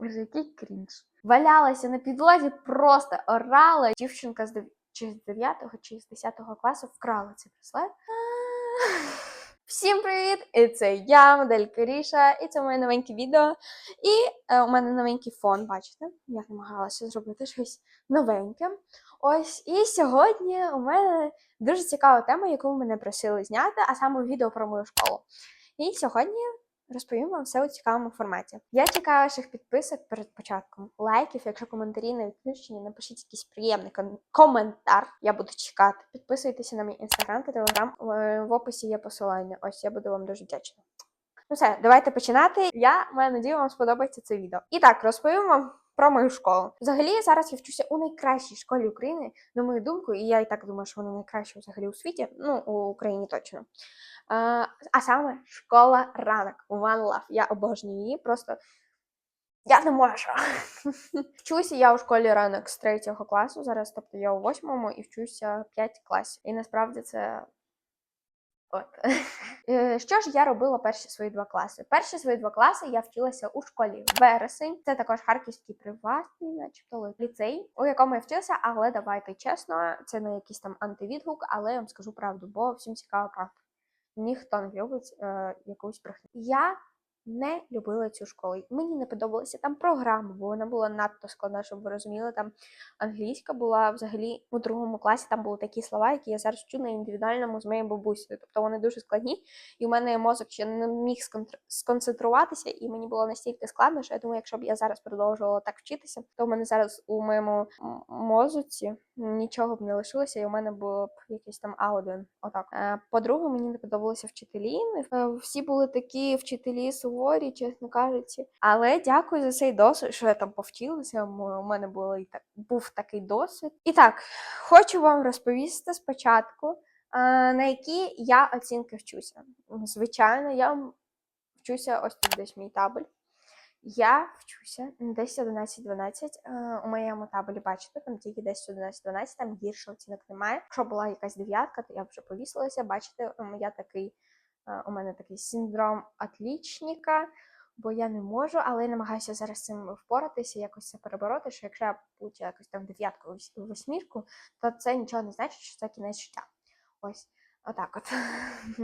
Боже, який крінж. Валялася на підлозі, просто орала. Дівчинка з дев- чи 9 чи з 10 класу вкрала цей браслет. Всім привіт! І це я, модель Каріша, і це моє новеньке відео. І е, у мене новенький фон, бачите? Я намагалася зробити щось новеньке. Ось, і сьогодні у мене дуже цікава тема, яку мене просили зняти, а саме відео про мою школу. І сьогодні розповім вам все у цікавому форматі. Я чекаю ваших підписок перед початком, лайків, якщо коментарі не відключені, напишіть якийсь приємний коментар. Я буду чекати. Підписуйтеся на мій інстаграм та телеграм. В описі є посилання. Ось я буду вам дуже вдячна. Ну все, давайте починати. Я маю надію, вам сподобається це відео. І так, розповім вам про мою школу. Взагалі, зараз я вчуся у найкращій школі України, на мою думку, і я і так думаю, що вона найкраща взагалі у світі, ну, у Україні точно. А, а саме школа ранок One Love. Я обожнюю її, просто я не можу. Вчуся я у школі ранок з третього класу. Зараз, тобто я у восьмому і вчуся 5 класів. І насправді це. От. Е, Що ж я робила перші свої два класи? Перші свої два класи я вчилася у школі вересень. Це також харківський приватний, начебто ліцей, у якому я вчилася, але давайте чесно, це не якийсь там антивідгук, але я вам скажу правду, бо всім цікава правда. Ніхто не любить е, якусь брехню. Я не любила цю школу. Мені не подобалася там програма, бо вона була надто складна, щоб ви розуміли. Там англійська була взагалі у другому класі. Там були такі слова, які я зараз вчу на індивідуальному з моєю бабусею. Тобто вони дуже складні, і у мене мозок ще не міг сконцентруватися, і мені було настільки складно, що я думаю, якщо б я зараз продовжувала так вчитися, то в мене зараз у моєму мозоці нічого б не лишилося, і у мене було б якийсь там А1. Отак. Е, По-друге, мені не подобалися вчителі. Е, Всі були такі вчителі суворі, чесно кажучи. Але дякую за цей досвід, що я там повчилася. У мене було і так був такий досвід. І так, хочу вам розповісти спочатку, е, на які я оцінки вчуся. Звичайно, я вчуся ось тут десь мій табель. Я вчуся десь 11-12. Е, У моєму табелі, бачите, там тільки десь 11-12, там гірше оцінок немає. Якщо була якась дев'ятка, то я вже повісилася. Бачите, я такий, е, у мене такий синдром отлічника, бо я не можу, але я намагаюся зараз цим впоратися, якось це перебороти, що якщо я будь якось там дев'ятку восьмірку, то це нічого не значить, що це кінець життя. Ось. Отак от.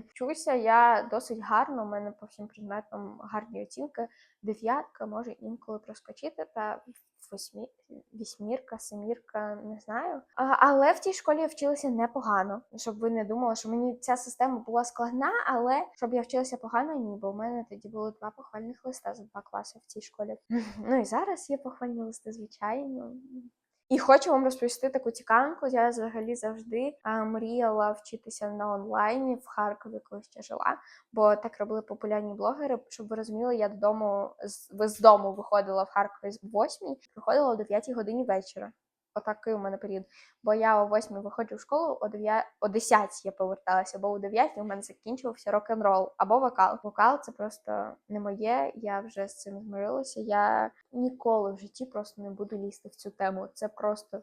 Вчуся я досить гарно, у мене по всім предметам гарні оцінки. Дев'ятка може інколи проскочити, та восьмі, вісьмірка, семірка, не знаю. А, але в тій школі я вчилася непогано, щоб ви не думали, що мені ця система була складна, але щоб я вчилася погано, ні, бо у мене тоді було два похвальних листа за два класи в цій школі. Ну і зараз є похвальні листи, звичайно. І хочу вам розповісти таку цікавинку. Я взагалі завжди а, мріяла вчитися на онлайні в Харкові, коли ще жила. Бо так робили популярні блогери. Щоб ви розуміли, я додому з, з дому виходила в Харкові з 8, приходила о 9 годині вечора. Отакий у мене період. Бо я о 8 виходжу в школу, о 9, о 10 я поверталася, бо о 9 у мене закінчувався рок-н-рол або вокал. Вокал це просто не моє. Я вже з цим змирилася. Я ніколи в житті просто не буду лізти в цю тему. Це просто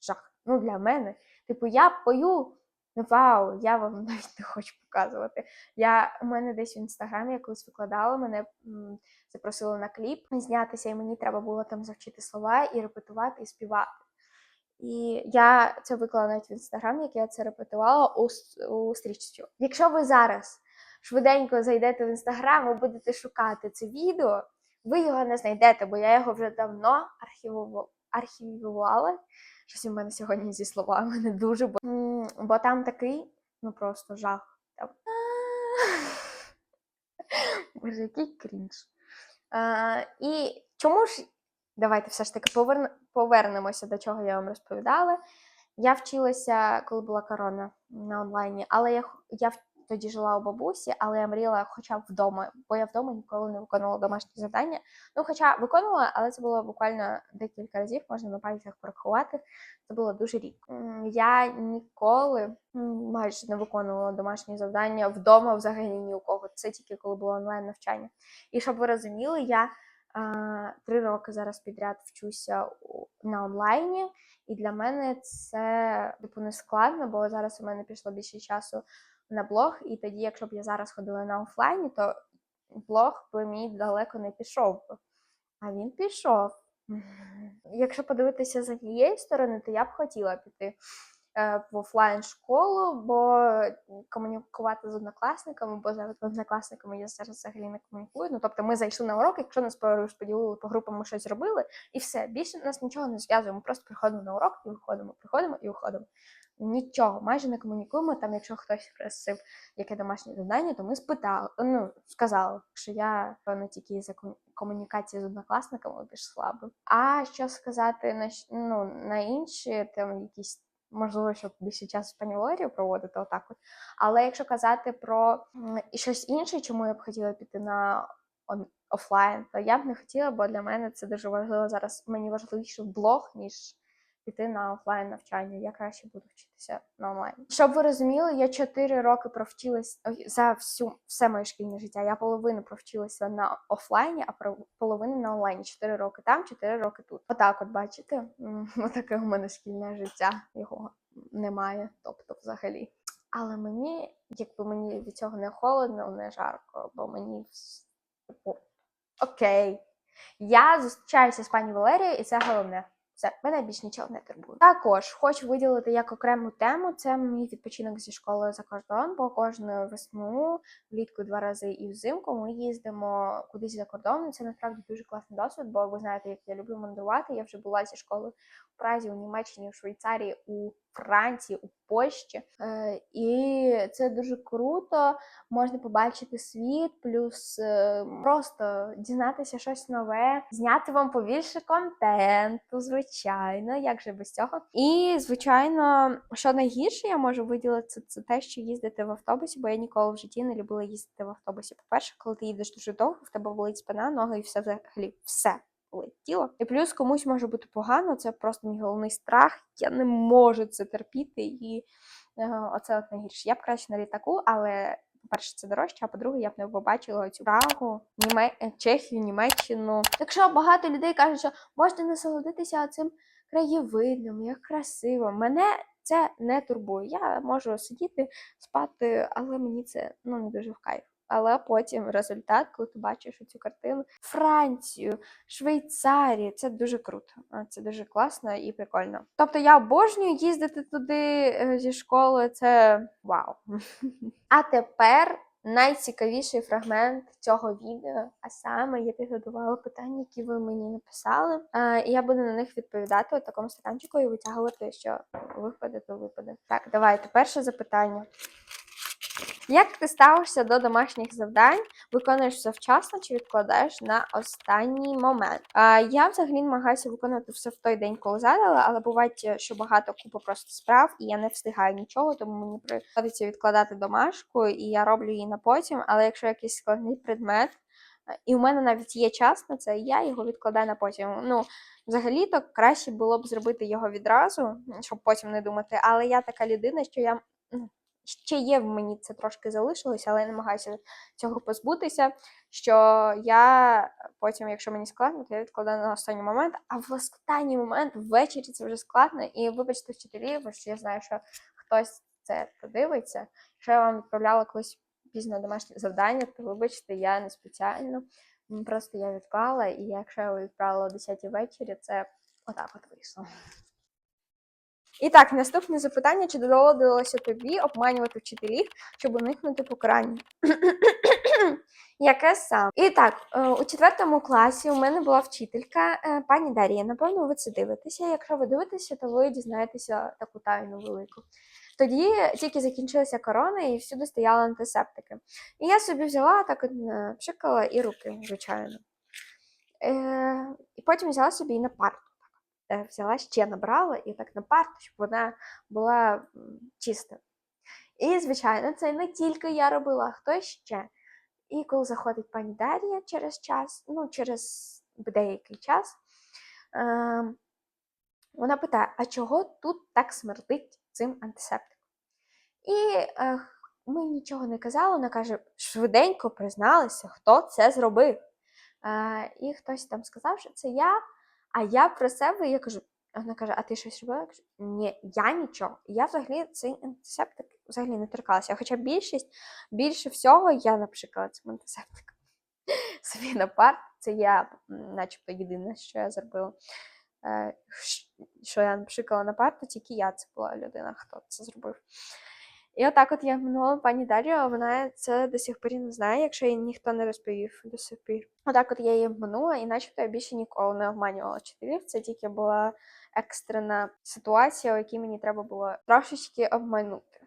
жах. Ну для мене. Типу, я пою. ну, Вау, я вам навіть не хочу показувати. Я у мене десь в інстаграмі я колись викладала, мене м, запросили на кліп знятися, і мені треба було там завчити слова і репетувати, і співати. І я це виклала навіть в інстаграм, як я це репетувала у, у стрічці. Якщо ви зараз швиденько зайдете в інстаграм і будете шукати це відео, ви його не знайдете, бо я його вже давно архівувала. архівувала. Щось у мене сьогодні зі словами не дуже, бо, бо там такий, ну просто жах. Там... Боже, який крінж. А, і чому ж давайте все ж таки поверн... повернемося до чого я вам розповідала. Я вчилася, коли була корона на онлайні, але я, я тоді жила у бабусі, але я мріяла хоча б вдома, бо я вдома ніколи не виконувала домашні завдання. Ну, хоча виконувала, але це було буквально декілька разів, можна на пальцях порахувати. Це було дуже рідко. Я ніколи майже не виконувала домашні завдання вдома взагалі ні у кого. Це тільки коли було онлайн навчання. І щоб ви розуміли, я три роки зараз підряд вчуся на онлайні, і для мене це типу не складно, бо зараз у мене пішло більше часу на блог, і тоді, якщо б я зараз ходила на офлайні, то блог би мій далеко не пішов. А він пішов. Якщо подивитися з однієї сторони, то я б хотіла піти в офлайн школу, бо комунікувати з однокласниками, бо з однокласниками я зараз взагалі не комунікую. Ну тобто ми зайшли на урок, якщо нас розподілили по групам, щось зробили, і все. Більше нас нічого не зв'язує. Ми просто приходимо на урок і виходимо, приходимо і виходимо. Нічого, майже не комунікуємо. Там, якщо хтось просив яке домашнє завдання, то ми спитали, ну сказали, що я певно тільки за комунікації з однокласниками більш слабо. А що сказати на ну, на інші там якісь. Можливо, щоб більше часу з пані Валерією проводити отак от. Але якщо казати про щось інше, чому я б хотіла піти на он- офлайн, то я б не хотіла, бо для мене це дуже важливо зараз. Мені важливіше блог, ніж піти на офлайн навчання. Я краще буду вчитися на онлайн. Щоб ви розуміли, я 4 роки провчилась за всю все моє шкільне життя. Я половину провчилася на офлайні, а половину на онлайні. 4 роки там, 4 роки тут. Отак, от бачите, отаке у мене шкільне життя. Його немає, тобто взагалі. Але мені, якби мені від цього не холодно, не жарко, бо мені типу, окей. Я зустрічаюся з пані Валерією, і це головне. Все, мене більш нічого не турбує. Також хочу виділити як окрему тему. Це мій відпочинок зі школи за кордон, бо кожну весну, влітку два рази і взимку ми їздимо кудись за кордон. Це насправді дуже класний досвід, бо ви знаєте, як я люблю мандрувати. Я вже була зі школи в Празі, у Німеччині, у Швейцарії, у Франції, у Польщі. Е, і це дуже круто. Можна побачити світ, плюс е, просто дізнатися щось нове, зняти вам побільше контенту, звичайно, як же без цього. І звичайно, що найгірше я можу виділити, це, це те, що їздити в автобусі, бо я ніколи в житті не любила їздити в автобусі. По-перше, коли ти їдеш дуже довго, в тебе болить спина, ноги і все взагалі все. Болить тіло. І плюс комусь може бути погано, це просто мій головний страх. Я не можу це терпіти, і е, оце от найгірше. Я б краще на літаку, але по-перше, це дорожче, а по-друге, я б не побачила цю Прагу, Німе... е, Чехію, Німеччину. Якщо багато людей кажуть, що можете насолодитися цим краєвидом, як красиво. Мене це не турбує. Я можу сидіти, спати, але мені це ну не дуже в кайф. Але потім результат, коли ти бачиш цю картину, Францію, Швейцарію, це дуже круто. Це дуже класно і прикольно. Тобто я обожнюю їздити туди е, зі школи. Це вау. А тепер найцікавіший фрагмент цього відео, а саме я підготувала питання, які ви мені написали. І я буду на них відповідати у такому стаканчику і витягувати, що випаде, то випаде. Так, давайте. Перше запитання. Як ти ставишся до домашніх завдань? Виконуєш все вчасно чи відкладаєш на останній момент? А, я взагалі намагаюся виконувати все в той день, коли задала, але буває, що багато купа просто справ, і я не встигаю нічого, тому мені приходиться відкладати домашку, і я роблю її на потім. Але якщо якийсь складний предмет, е, і у мене навіть є час на це, і я його відкладаю на потім. Ну, взагалі-то краще було б зробити його відразу, щоб потім не думати. Але я така людина, що я. Ще є в мені це трошки залишилося, але я намагаюся цього позбутися. Що я потім, якщо мені складно, то я відкладаю на останній момент, а в останній момент ввечері це вже складно. І вибачте, вчителі, бо що я знаю, що хтось це подивиться. Якщо я вам відправляла колись пізно домашнє завдання, то вибачте, я не спеціально. Просто я відклала, і якщо я відправила о 10 ввечері, це отак от вийшло. І так, наступне запитання: чи доводилося тобі обманювати вчителів, щоб уникнути покарання? Яке саме? І так, е, у четвертому класі у мене була вчителька е, пані Дар'я. Напевно, ви це дивитеся. Якщо ви дивитеся, то ви дізнаєтеся таку тайну велику. Тоді тільки закінчилася корона і всюди стояли антисептики. І я собі взяла так е, пшикала і руки, звичайно. І потім взяла собі і на парту. Е, взяла ще набрала і так на парту, щоб вона була чиста. І, звичайно, це не тільки я робила, а хто ще. І коли заходить пані Дар'я через час, ну, через деякий час, е, вона питає: а чого тут так смердить цим антисептиком? І е, ми нічого не казали, вона каже, швиденько призналися, хто це зробив. Е, і хтось там сказав, що це я, а я про себе я кажу, вона каже, а ти щось робила? Я кажу, ні, я нічого. Я взагалі цей антисептик взагалі не торкалася. Хоча більшість, більше всього я напшикала цим антисептиком собі на парт. Це я, начебто, єдине, що я зробила. Е, Що я напшикала на парту, тільки я це була людина, хто це зробив. І отак от я минула пані Дар'ю, вона це до сих пір не знає, якщо їй ніхто не розповів до сих пір. Отак от я її обманула, і начебто я більше ніколи не обманювала вчителів. Це тільки була екстрена ситуація, у якій мені треба було трошечки обманути.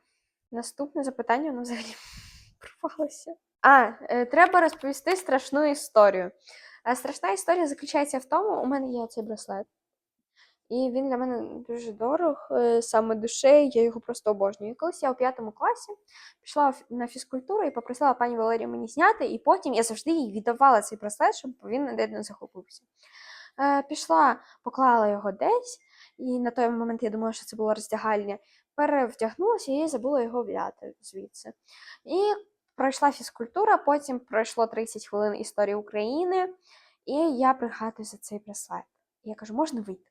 Наступне запитання, воно взагалі порвалося. А, е, треба розповісти страшну історію. Е, Страшна історія заключається в тому, у мене є цей браслет. І він для мене дуже дорог, е, саме душею, я його просто обожнюю. І колись я у п'ятому класі пішла на фізкультуру і попросила пані Валерію мені зняти, і потім я завжди їй віддавала цей браслет, щоб він ніде не захопився. Е, пішла, поклала його десь, і на той момент я думала, що це було роздягальня. Перевдягнулася і забула його взяти звідси. І пройшла фізкультура, потім пройшло 30 хвилин історії України, і я пригадую за цей браслет. І я кажу, можна вийти?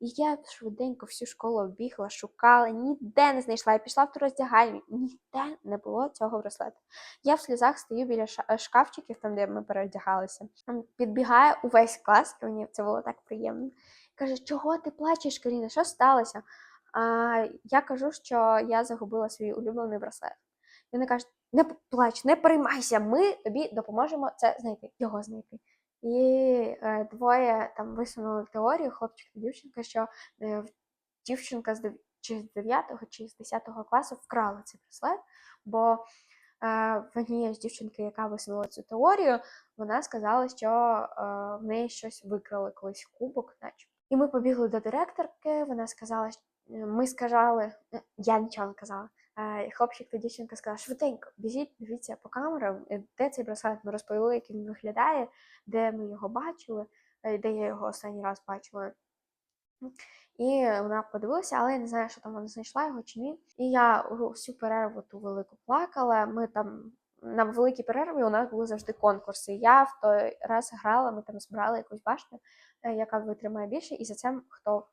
І я швиденько всю школу обігла, шукала, ніде не знайшла. Я пішла в ту роздягальню, ніде не було цього браслета. Я в сльозах стою біля е, шкафчиків, там, де ми переодягалися. Підбігає увесь клас, і мені це було так приємно. Каже, чого ти плачеш, Каріна? Що сталося? А, я кажу, що я загубила свій улюблений браслет. Вони кажуть, не плач, не переймайся, ми тобі допоможемо це знайти, його знайти. І е, двоє там висунули теорію, хлопчик та дівчинка, що е, дівчинка з чи з 9 чи з 10 класу вкрала цей браслет, бо е, в однієї з дівчинки, яка висунула цю теорію, вона сказала, що е, в неї щось викрали колись кубок, наче. І ми побігли до директорки, вона сказала, е, ми сказали, е, я нічого не казала. Хлопчик та дівчинка сказала, швиденько, біжіть, дивіться по камерам, е, де цей браслет. Ми розповіли, як він виглядає, де ми його бачили, е, де я його останній раз бачила. І вона подивилася, але я не знаю, що там вона знайшла його чи ні. І я всю перерву ту велику плакала. Ми там на великій перерві у нас були завжди конкурси. Я в той раз грала, ми там збирали якусь башню, е, яка витримає більше, і за це хто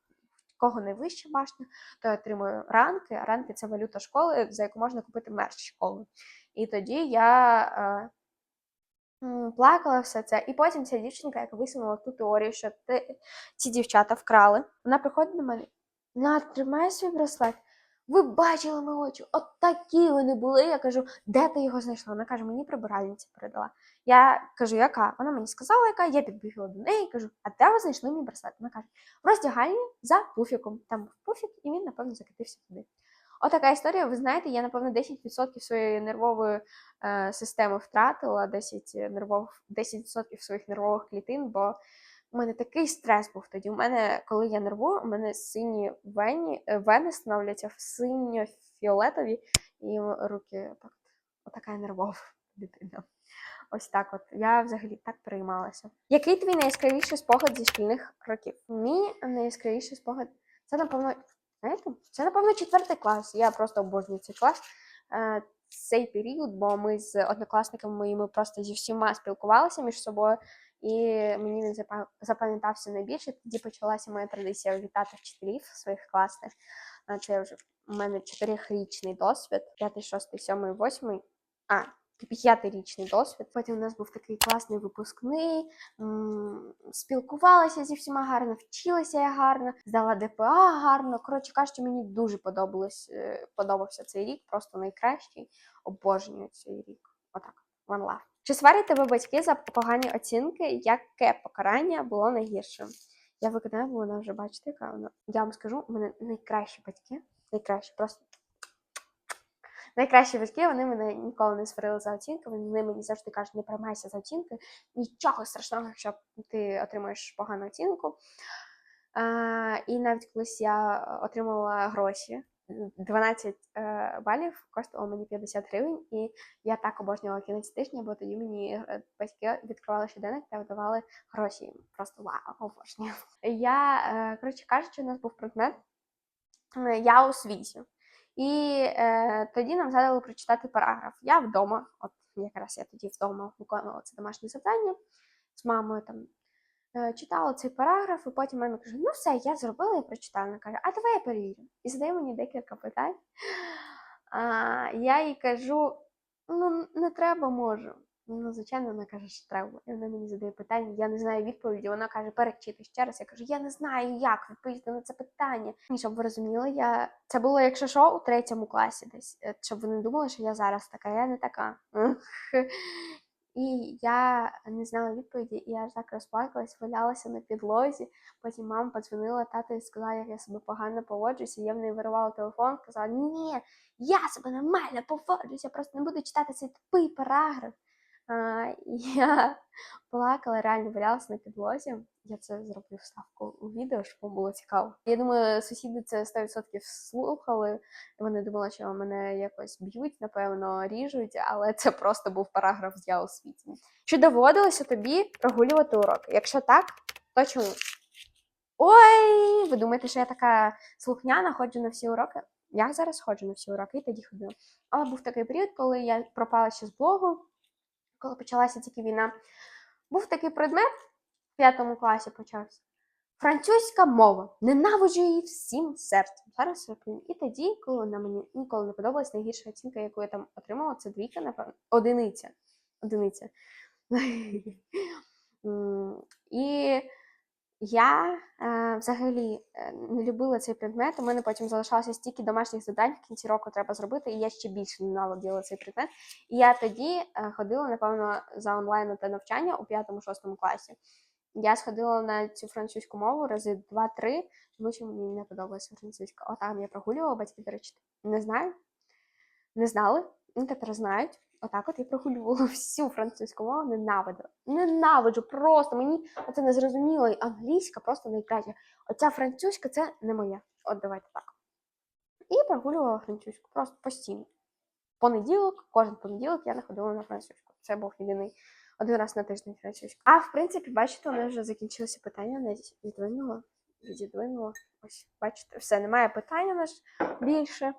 кого найвища башня, той отримує ранки. А ранки це валюта школи, за яку можна купити мерч школи. І тоді я е, плакала все це. І потім ця дівчинка, яка висунула ту теорію, що ти, ці дівчата вкрали, вона приходить до мене, на, тримай свій браслет. Ви бачили мої очі, от такі вони були. Я кажу, де ти його знайшла? Вона каже, мені прибиральниця передала. Я кажу, яка? Вона мені сказала, яка, я підбігла до неї і кажу, а де ви знайшли мій браслет? Вона каже, в роздягальні за пуфіком. Там був пуфік, і він, напевно, закатився туди. Отака історія, ви знаєте, я, напевно, 10% своєї нервової е, системи втратила, 10 нервових, 10% своїх нервових клітин, бо у мене такий стрес був тоді. У мене, коли я нервую, у мене сині вені, е, вени становляться в синьо-фіолетові, і руки так, отака нервова дитина. Ось так от. Я взагалі так переймалася. Який твій найяскравіший спогад зі шкільних років? Мій найяскравіший спогад це, напевно, знаєте, це, напевно, четвертий клас. Я просто обожнюю цей клас. Е, Цей період, бо ми з однокласниками моїми просто зі всіма спілкувалися між собою, і мені він запам'ятався найбільше. Тоді почалася моя традиція вітати вчителів своїх класних. Це вже у мене чотирирічний досвід, п'ятий, шостий, сьомий, восьмий. А, п'ятирічний досвід. Потім у нас був такий класний випускний, спілкувалася зі всіма гарно, вчилася я гарно, здала ДПА гарно. Коротше кажучи, мені дуже подобалось, е, подобався цей рік, просто найкращий. Обожнюю цей рік. Отак, one love. Чи сварять тебе батьки за погані оцінки? Яке покарання було найгіршим? Я викидаю, бо вона вже бачите, яка вона. Я вам скажу, у мене найкращі батьки, найкращі, просто найкращі батьки, вони мене ніколи не сварили за оцінки. Вони мені завжди кажуть, не приймайся за оцінки. Нічого страшного, якщо ти отримаєш погану оцінку. А, і навіть колись я отримала гроші. 12 е, балів коштувало мені 50 гривень, і я так обожнювала кінець тижня, бо тоді мені е, батьки відкривали щоденник та видавали гроші. Просто вау, обожнюю. Я, е, коротше кажучи, у нас був предмет е, Я у світі. І е, тоді нам задали прочитати параграф. Я вдома, от якраз я тоді вдома виконувала це домашнє завдання з мамою там читала цей параграф, і потім мама каже: ну все, я зробила, я прочитала. Вона каже, а давай я перевірю. І задає мені декілька питань. А, я їй кажу: ну, не треба, можу. Ну, звичайно, вона каже, що треба. І вона мені задає питання, я не знаю відповіді. Вона каже, перечити ще раз. Я кажу, я не знаю, як відповісти на це питання. І щоб ви розуміли, я це було, якщо що, у третьому класі десь, е, щоб ви не думали, що я зараз така, я не така. І я не знала відповіді, і я аж так розплакалась, валялася на підлозі. Потім мама подзвонила тата і сказала, як я себе погано поводжуся. Я в неї вирувала телефон, сказала, ні, я себе нормально поводжуся, просто не буду читати цей тупий параграф. Я плакала, реально валялася на підлозі. Я це зроблю вставку у відео, щоб вам було цікаво. Я думаю, сусіди це 100% слухали. Вони думали, що мене якось б'ють, напевно, ріжуть, але це просто був параграф з я у світі. Чи доводилося тобі прогулювати уроки? Якщо так, то чому? Ой, ви думаєте, що я така слухняна, ходжу на всі уроки? Я зараз ходжу на всі уроки і тоді ходила. Але був такий період, коли я пропала ще з блогу, коли почалася тільки війна. Був такий предмет в п'ятому класі почався. Французька мова. Ненавиджу її всім серцем. Зараз розповім. І тоді, коли на мені ніколи не подобалась, найгірша оцінка, яку я там отримала, це двійка, напевно. Одиниця. Одиниця. І я е, взагалі е, не любила цей предмет. У мене потім залишалося стільки домашніх завдань в кінці року треба зробити, і я ще більше ненавиділа цей предмет. І я тоді е, ходила, напевно, за онлайн та навчання у 5-6 класі. Я сходила на цю французьку мову рази два-три, тому що мені не подобалася французька. О, там я прогулювала батьки, до речі, не знаю. Не знали, ну тепер знають. Отак от я прогулювала всю французьку мову, ненавиджу. Ненавиджу просто. Мені оце не зрозуміло. Англійська просто найкраща. Оця французька це не моя. От давайте так. І прогулювала французьку просто постійно. Понеділок, кожен понеділок я не ходила на французьку. Це був єдиний один раз на тиждень французьку. А в принципі, бачите, у нас вже закінчилося питання, не відвинуло, відвинуло. Ось, бачите, все, немає питань у нас більше.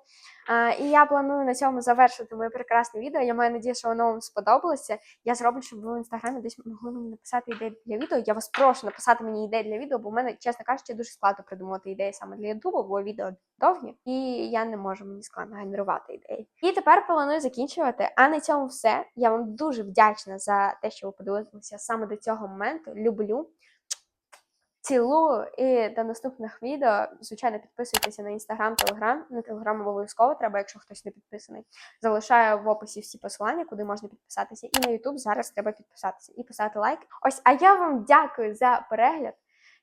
А, і я планую на цьому завершити моє прекрасне відео. Я маю надію, що воно вам сподобалося. Я зроблю, щоб ви в інстаграмі десь могли мені написати ідеї для відео. Я вас прошу написати мені ідеї для відео, бо в мене, чесно кажучи, дуже складно придумувати ідеї саме для Ютубу, бо відео довгі, і я не можу мені складно генерувати ідеї. І тепер планую закінчувати. А на цьому все. Я вам дуже вдячна за те, що ви подивилися саме до цього моменту. Люблю. Цілую і до наступних відео. Звичайно, підписуйтеся на інстаграм, телеграм. На телеграм обов'язково треба, якщо хтось не підписаний. Залишаю в описі всі посилання, куди можна підписатися. І на Ютуб зараз треба підписатися і писати лайк. Ось, а я вам дякую за перегляд.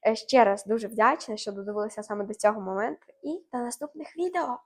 Е, Ще раз дуже вдячна, що додивилися саме до цього моменту. І до наступних відео.